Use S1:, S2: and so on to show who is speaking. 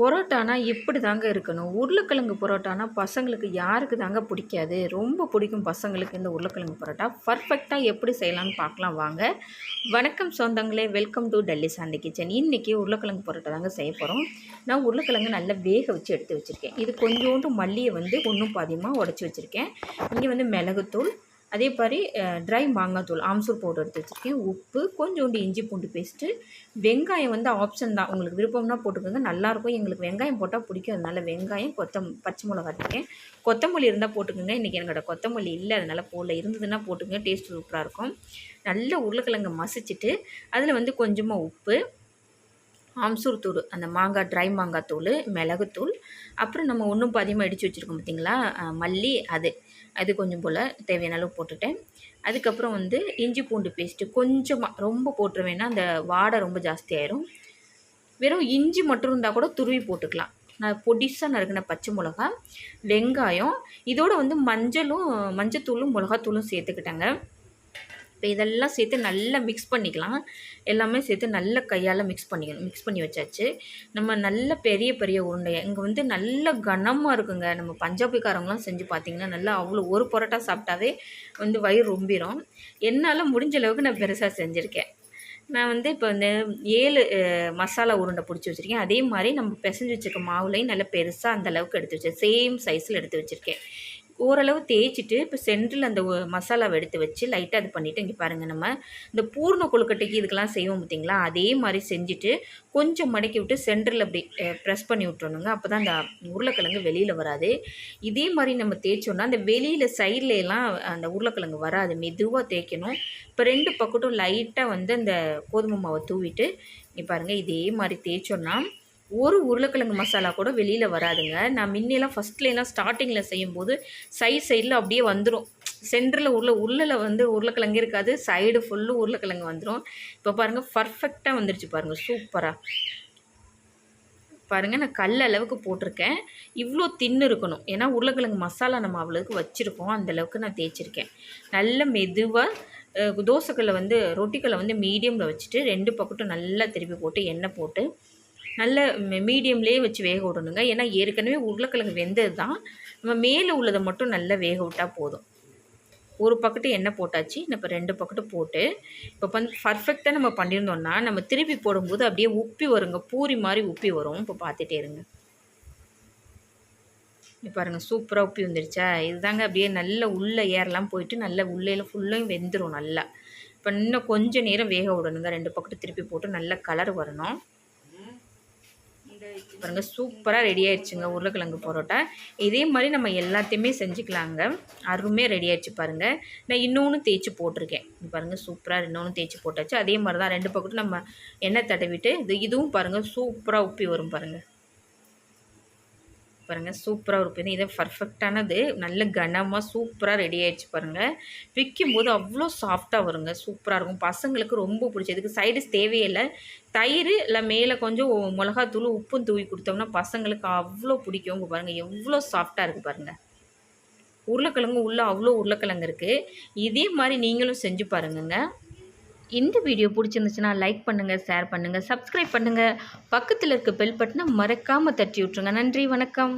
S1: பரோட்டானா இப்படி தாங்க இருக்கணும்? உருளைக்கிழங்கு பரோட்டானா பசங்களுக்கு யாருக்கு தாங்க பிடிக்காது? ரொம்ப பிடிக்கும் பசங்களுக்கு இந்த உருளைக்கிழங்கு பரோட்டா. பர்ஃபெக்டாக எப்படி செய்யலாம்னு பார்க்கலாம் வாங்க. வணக்கம் சொந்தங்களே welcome to Delhi Sandy kitchen இன்றைக்கி உருளைக்கிழங்கு பரோட்டா தாங்க செய்ய போகிறோம் நான் உருளைக்கிழங்கு நல்லா வேக வச்சு எடுத்து வச்சுருக்கேன். இது கொஞ்சோண்டு மல்லியை வந்து ஒன்றும் பாதியமாக உடச்சி வச்சுருக்கேன். இங்கே வந்து மிளகுத்தூள் அதே மாதிரி ட்ரை மாங்காய் தூள் ஆம்சூர் பவுடர் எடுத்து வச்சுருக்கேன் உப்பு கொஞ்சோண்டு இஞ்சி பூண்டு பேஸ்ட்டு வெங்காயம் வந்து ஆப்ஷன் தான். உங்களுக்கு விருப்பம்னா போட்டுக்கோங்க. நல்லாயிருக்கும் எங்களுக்கு வெங்காயம் போட்டால் பிடிக்கும். அதனால் வெங்காயம் கொத்தம் பச்சை மிளகா இருக்கேன் கொத்தமல்லி இருந்தால் போட்டுக்கோங்க. இன்றைக்கி எங்களோட கொத்தமல்லி இல்லை. அதனால் போடல. இருந்ததுன்னா போட்டுக்கோங்க. டேஸ்ட் சூப்பராக இருக்கும். நல்ல உருளைக்கிழங்கு மசிச்சுட்டு அதில் வந்து கொஞ்சமாக உப்பு ஆம்சூர் தூள் அந்த மாங்காய் ட்ரை மாங்காய் தூள் மிளகுத்தூள் அப்புறம் நம்ம ஒன்றும் பாதியமாக அடித்து வச்சுருக்கோம் பார்த்திங்களா மல்லி அது அது கொஞ்சம் போல் தேவையான அளவு போட்டுட்டேன். அதுக்கப்புறம் வந்து இஞ்சி பூண்டு பேஸ்ட்டு கொஞ்சமாக ரொம்ப போட்டுருவேன்னா அந்த வாடை ரொம்ப ஜாஸ்தி ஆயிரும். வெறும் இஞ்சி மட்டும் இருந்தால் கூட துருவி போட்டுக்கலாம். நான் பொடிசாக நறுக்கின பச்சை மிளகா வெங்காயம் இதோடு வந்து மஞ்சளும் மஞ்சத்தூளும் மிளகாத்தூளும் சேர்த்துக்கிட்டேங்க. இப்போ இதெல்லாம் சேர்த்து நல்லா மிக்ஸ் பண்ணிக்கலாம். எல்லாமே சேர்த்து நல்ல கையால் மிக்ஸ் பண்ணிக்கணும் மிக்ஸ் பண்ணி வச்சாச்சு. நம்ம நல்ல பெரிய பெரிய உருண்டையை இங்கே வந்து நல்ல கனமாக இருக்குங்க. நம்ம பஞ்சாபிக்காரங்களாம் செஞ்சு பார்த்திங்கன்னா நல்லா அவ்வளோ ஒரு பரோட்டா சாப்பிட்டாவே வந்து வயிறு ரொம்பிடும் என்னால் முடிஞ்ச அளவுக்கு நான் பெருசாக செஞ்சுருக்கேன். நான் வந்து இப்போ இந்த ஏழு மசாலா உருண்டை பிடிச்சி வச்சுருக்கேன். அதே மாதிரி நம்ம பிசைஞ்சு வச்சுருக்க மாவுலையும் நல்லா பெருசாக அந்தளவுக்கு எடுத்து வச்சேன். சேம் சைஸில் எடுத்து வச்சுருக்கேன். ஓரளவு தேய்ச்சிட்டு இப்போ சென்ட்ரில் அந்த மசாலாவை எடுத்து வச்சு லைட்டாக அது பண்ணிவிட்டு இங்கே பாருங்கள் நம்ம. இந்த பூர்ண கொழுக்கட்டைக்கு இதுக்கெல்லாம் செய்வோம் பார்த்திங்களா அதே மாதிரி செஞ்சுட்டு கொஞ்சம் மடக்கி விட்டு சென்டரில் அப்படி ப்ரெஸ் பண்ணி விட்டுறணுங்க. அப்போ தான் அந்த உருளைக்கிழங்கு வெளியில் வராது. இதே மாதிரி நம்ம தேய்ச்சோன்னா அந்த வெளியில் சைடில் எல்லாம் அந்த உருளைக்கிழங்கு வராது. மெதுவாக தேய்க்கணும். இப்போ ரெண்டு பக்கட்டும் லைட்டாக வந்து அந்த கோதுமை மாவை தூவிட்டு இங்கே பாருங்கள் இதே மாதிரி தேய்ச்சோன்னா ஒரு உருளைக்கிழங்கு மசாலா கூட வெளியில் வராதுங்க. நான் முன்னெல்லாம் ஃபஸ்ட்லாம் ஸ்டார்டிங்கில் செய்யும்போது சைட் சைடில் அப்படியே வந்துடும் சென்டரில் உள்ள உள்ளில் வந்து உருளைக்கிழங்கு இருக்காது. சைடு ஃபுல்லு உருளைக்கிழங்கு வந்துடும் இப்போ பாருங்கள் பர்ஃபெக்டாக வந்துருச்சு பாருங்கள் சூப்பராக பாருங்கள் நான் கல் அளவுக்கு போட்டிருக்கேன். இவ்வளோ தின்னு இருக்கணும். ஏன்னா உருளைக்கிழங்கு மசாலா நம்ம அவ்வளோக்கு வச்சுருக்கோம். அந்தளவுக்கு நான் தேய்ச்சிருக்கேன். நல்ல மெதுவாக தோசைக்கல்லை வந்து ரொட்டிக்கல்லை வந்து மீடியமில் வச்சுட்டு ரெண்டு பக்கட்டும் நல்லா திருப்பி போட்டு எண்ணெய் போட்டு நல்ல மீடியம்லேயே வச்சு வேக விடணுங்க. ஏன்னா ஏற்கனவே உருளைக்கிழங்கு வெந்தது தான் நம்ம மேலே உள்ளதை மட்டும் நல்லா வேக விட்டால் போதும். ஒரு பக்கெட்டு எண்ணெய் போட்டாச்சு. இப்போ ரெண்டு பக்கெட்டு போட்டு இப்போ வந்து பர்ஃபெக்டாக நம்ம பண்ணியிருந்தோம்னா நம்ம திருப்பி போடும்போது அப்படியே உப்பி வருங்க. பூரி மாதிரி உப்பி வரும். இப்போ பார்த்துட்டே இருங்க. இப்போ பாருங்கள் சூப்பராக உப்பி வந்துருச்சா? இதுதாங்க அப்படியே நல்ல உள்ளே ஏறலாம் போயிட்டு நல்ல உள்ளே ஃபுல்லும் வெந்துடும் நல்லா. இப்போ இன்னும் கொஞ்சம் நேரம் வேக விடணுங்க. ரெண்டு பக்கத்து திருப்பி போட்டு நல்ல கலர் வரணும். பாருங்கள் சூப்பராக ரெடி ஆயிடுச்சுங்க உருளைக்கிழங்கு பரோட்டா. இதே மாதிரி நம்ம எல்லாத்தையுமே செஞ்சுக்கலாங்க. அருமையாக ரெடி ஆயிடுச்சு பாருங்கள் நான் இன்னொன்று தேய்ச்சி போட்டிருக்கேன். பாருங்கள் சூப்பராக இன்னொன்று தேய்ச்சி போட்டாச்சு. அதே மாதிரி தான் ரெண்டு பக்கத்தும் நம்ம எண்ணெய் தடவிட்டு இது இதுவும் பாருங்கள் சூப்பராக உப்பி வரும் பாருங்கள் பாருங்கள் சூப்பராக இருக்கும் இது பர்ஃபெக்டானது நல்ல கனமாக சூப்பராக ரெடி ஆகிடுச்சு பாருங்கள் விற்கும் போது அவ்வளோ சாஃப்டாக வருங்க சூப்பராக இருக்கும். பசங்களுக்கு ரொம்ப பிடிச்சது இதுக்கு சைடிஸ் தேவையில்லை. தயிர் இல்லை மேலே கொஞ்சம் மிளகாத்தூள் உப்பும் தூவி கொடுத்தோம்னா பசங்களுக்கு அவ்வளோ பிடிக்கும். பாருங்கள் எவ்வளோ சாஃப்டாக இருக்குது பாருங்கள் உருளைக்கிழங்கு உள்ளே அவ்வளோ உருளைக்கிழங்கு இருக்குது இதே மாதிரி நீங்களும் செஞ்சு பாருங்கங்க. இந்த வீடியோ பிடிச்சிருந்துச்சுன்னா லைக் பண்ணுங்கள் ஷேர் பண்ணுங்கள் சப்ஸ்கிரைப் பண்ணுங்கள் பக்கத்தில் இருக்க பெல் பட்டனை மறக்காமல் தட்டி விட்ருங்க நன்றி வணக்கம்.